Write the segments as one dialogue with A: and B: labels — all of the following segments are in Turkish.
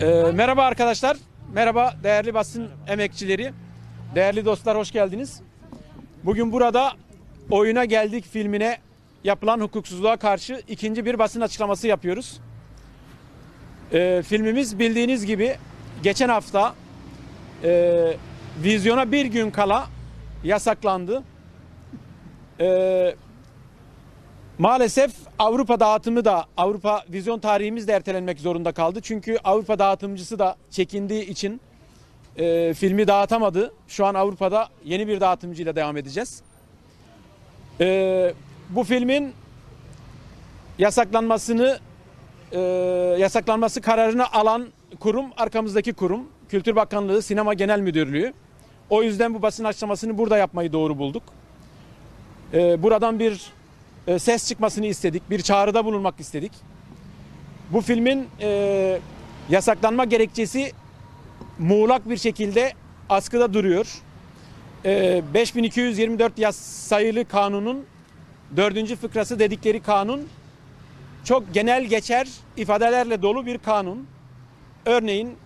A: Ee, merhaba arkadaşlar. Merhaba değerli basın emekçileri. Değerli dostlar hoş geldiniz. Bugün burada Oyuna Geldik filmine yapılan hukuksuzluğa karşı ikinci bir basın açıklaması yapıyoruz. Ee, filmimiz bildiğiniz gibi geçen hafta e, vizyona bir gün kala yasaklandı. Ee, Maalesef Avrupa dağıtımı da Avrupa vizyon tarihimiz de ertelenmek zorunda kaldı. Çünkü Avrupa dağıtımcısı da çekindiği için e, filmi dağıtamadı. Şu an Avrupa'da yeni bir dağıtımcıyla devam edeceğiz. E, bu filmin yasaklanmasını e, yasaklanması kararını alan kurum arkamızdaki kurum Kültür Bakanlığı Sinema Genel Müdürlüğü. O yüzden bu basın açıklamasını burada yapmayı doğru bulduk. E, buradan bir e, ses çıkmasını istedik. Bir çağrıda bulunmak istedik. Bu filmin e, yasaklanma gerekçesi muğlak bir şekilde askıda duruyor. E, 5224 yas sayılı kanunun dördüncü fıkrası dedikleri kanun çok genel geçer ifadelerle dolu bir kanun. Örneğin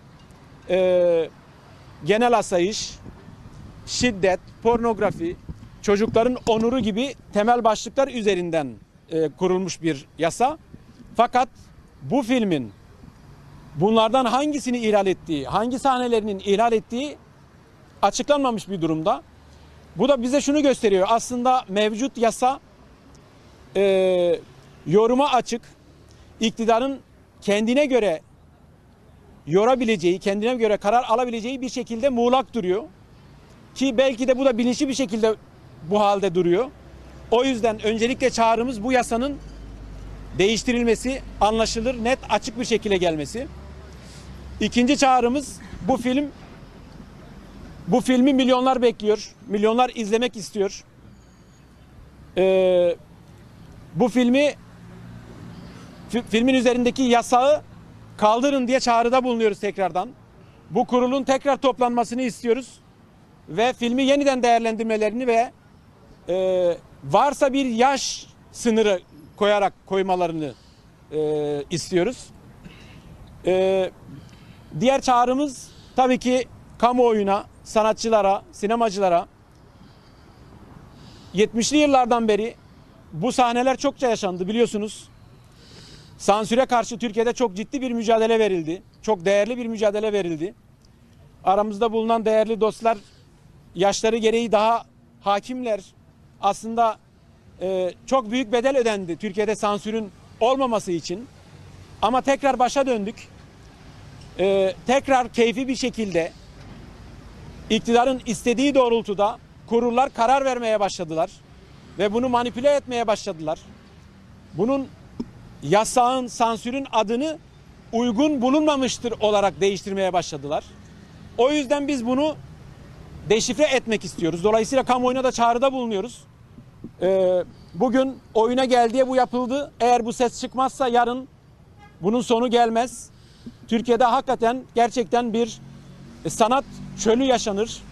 A: e, genel asayiş, şiddet, pornografi, çocukların onuru gibi temel başlıklar üzerinden e, kurulmuş bir yasa. Fakat bu filmin bunlardan hangisini ihlal ettiği, hangi sahnelerinin ihlal ettiği açıklanmamış bir durumda. Bu da bize şunu gösteriyor. Aslında mevcut yasa e, yoruma açık, iktidarın kendine göre yorabileceği, kendine göre karar alabileceği bir şekilde muğlak duruyor. Ki belki de bu da bilinçli bir şekilde bu halde duruyor. O yüzden öncelikle çağrımız bu yasanın değiştirilmesi, anlaşılır, net, açık bir şekilde gelmesi. İkinci çağrımız bu film bu filmi milyonlar bekliyor. Milyonlar izlemek istiyor. Ee, bu filmi fi- filmin üzerindeki yasağı kaldırın diye çağrıda bulunuyoruz tekrardan. Bu kurulun tekrar toplanmasını istiyoruz ve filmi yeniden değerlendirmelerini ve e, varsa bir yaş sınırı koyarak koymalarını e, istiyoruz. E, diğer çağrımız tabii ki kamuoyuna, sanatçılara, sinemacılara 70'li yıllardan beri bu sahneler çokça yaşandı biliyorsunuz. Sansüre karşı Türkiye'de çok ciddi bir mücadele verildi. Çok değerli bir mücadele verildi. Aramızda bulunan değerli dostlar yaşları gereği daha hakimler. Aslında e, çok büyük bedel ödendi Türkiye'de sansürün olmaması için. Ama tekrar başa döndük. E, tekrar keyfi bir şekilde iktidarın istediği doğrultuda kurullar karar vermeye başladılar. Ve bunu manipüle etmeye başladılar. Bunun yasağın, sansürün adını uygun bulunmamıştır olarak değiştirmeye başladılar. O yüzden biz bunu deşifre etmek istiyoruz. Dolayısıyla kamuoyuna da çağrıda bulunuyoruz. Ee, bugün oyuna geldiği bu yapıldı. Eğer bu ses çıkmazsa yarın bunun sonu gelmez. Türkiye'de hakikaten gerçekten bir sanat çölü yaşanır.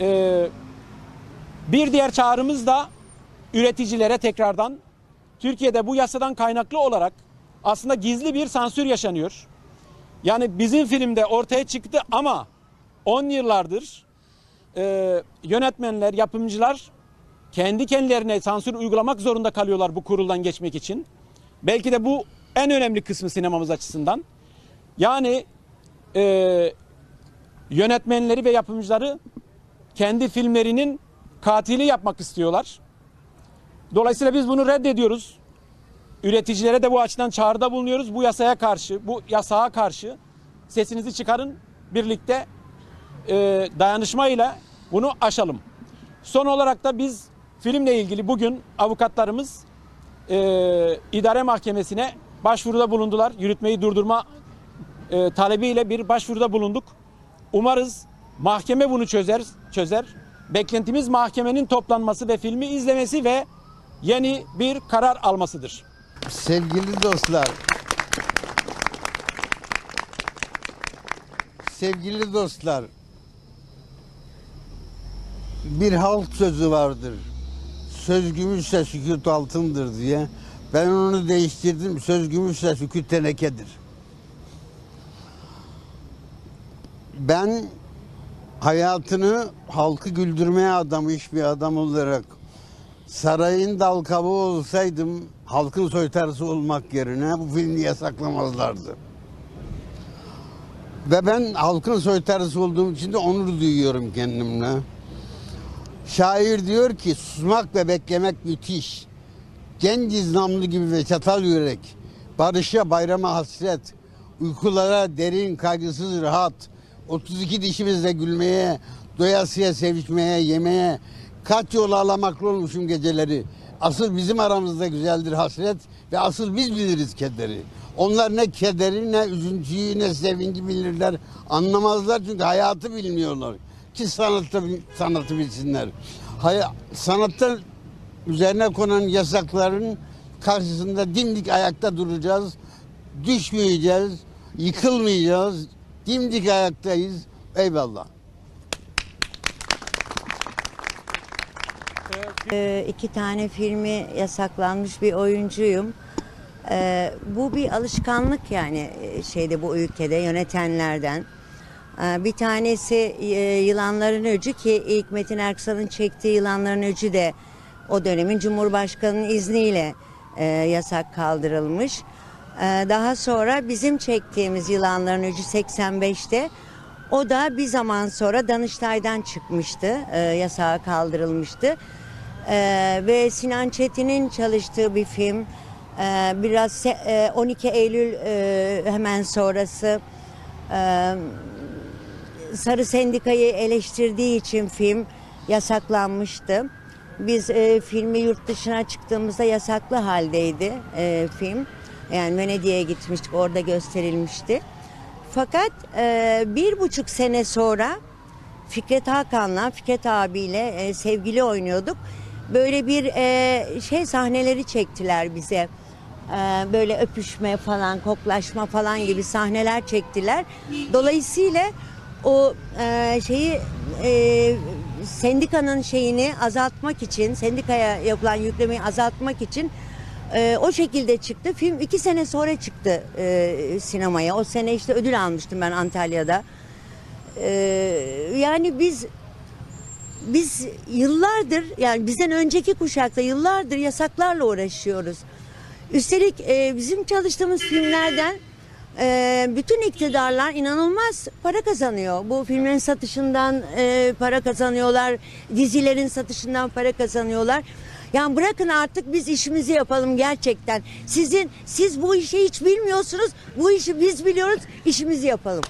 A: Ee, bir diğer çağrımız da üreticilere tekrardan Türkiye'de bu yasadan kaynaklı olarak aslında gizli bir sansür yaşanıyor. Yani bizim filmde ortaya çıktı ama 10 yıllardır e, yönetmenler, yapımcılar kendi kendilerine sansür uygulamak zorunda kalıyorlar bu kuruldan geçmek için. Belki de bu en önemli kısmı sinemamız açısından. Yani e, yönetmenleri ve yapımcıları kendi filmlerinin katili yapmak istiyorlar. Dolayısıyla biz bunu reddediyoruz. Üreticilere de bu açıdan çağrıda bulunuyoruz. Bu yasaya karşı, bu yasağa karşı sesinizi çıkarın. Birlikte e, dayanışmayla bunu aşalım. Son olarak da biz filmle ilgili bugün avukatlarımız e, idare mahkemesine başvuruda bulundular. Yürütmeyi durdurma e, talebiyle bir başvuruda bulunduk. Umarız mahkeme bunu çözer, çözer. Beklentimiz mahkemenin toplanması ve filmi izlemesi ve yeni bir karar almasıdır.
B: Sevgili dostlar. Sevgili dostlar. Bir halk sözü vardır. Söz gümüşse sükut altındır diye. Ben onu değiştirdim. Söz gümüşse sükut tenekedir. ben hayatını halkı güldürmeye adamış bir adam olarak sarayın dal kabuğu olsaydım halkın soytarısı olmak yerine bu filmi yasaklamazlardı. Ve ben halkın soytarısı olduğum için de onur duyuyorum kendimle. Şair diyor ki susmak ve beklemek müthiş. Cengiz namlı gibi ve çatal yürek. Barışa bayrama hasret. Uykulara derin kaygısız rahat. 32 dişimizle gülmeye, doyasıya sevişmeye, yemeye. Kaç yol ağlamaklı olmuşum geceleri. Asıl bizim aramızda güzeldir hasret ve asıl biz biliriz kederi. Onlar ne kederi ne üzüntüyü ne sevinci bilirler. Anlamazlar çünkü hayatı bilmiyorlar. Ki sanatta, sanatı bilsinler. Hay, sanatta üzerine konan yasakların karşısında dimdik ayakta duracağız. Düşmeyeceğiz, yıkılmayacağız. Dimdik ayaktayız. Eyvallah.
C: Ee, iki tane filmi yasaklanmış bir oyuncuyum. Ee, bu bir alışkanlık yani e, şeyde bu ülkede yönetenlerden. Ee, bir tanesi e, Yılanların Öcü ki ilk Metin Erksal'ın çektiği Yılanların Öcü de o dönemin Cumhurbaşkanı'nın izniyle e, yasak kaldırılmış. Ee, daha sonra bizim çektiğimiz Yılanların Öcü 85'te o da bir zaman sonra Danıştay'dan çıkmıştı, e, yasağı kaldırılmıştı. Ee, ve Sinan Çetin'in çalıştığı bir film. Biraz se- e, 12 Eylül hemen sonrası Sarı Sendika'yı eleştirdiği için film yasaklanmıştı. Biz e, filmi yurt dışına çıktığımızda yasaklı haldeydi e, film. Yani Venedik'e gitmiştik, orada gösterilmişti. Fakat e, bir buçuk sene sonra Fikret Hakan'la, Fikret abiyle e, sevgili oynuyorduk. Böyle bir e, şey sahneleri çektiler bize. E, böyle öpüşme falan, koklaşma falan gibi sahneler çektiler. Dolayısıyla o e, şeyi e, sendikanın şeyini azaltmak için, sendikaya yapılan yüklemeyi azaltmak için e, o şekilde çıktı. Film iki sene sonra çıktı e, sinemaya. O sene işte ödül almıştım ben Antalya'da. E, yani biz biz yıllardır yani bizden önceki kuşakta yıllardır yasaklarla uğraşıyoruz. Üstelik e, bizim çalıştığımız filmlerden e, bütün iktidarlar inanılmaz para kazanıyor. Bu filmlerin satışından e, para kazanıyorlar, dizilerin satışından para kazanıyorlar. Yani bırakın artık biz işimizi yapalım gerçekten. Sizin siz bu işi hiç bilmiyorsunuz. Bu işi biz biliyoruz. işimizi yapalım.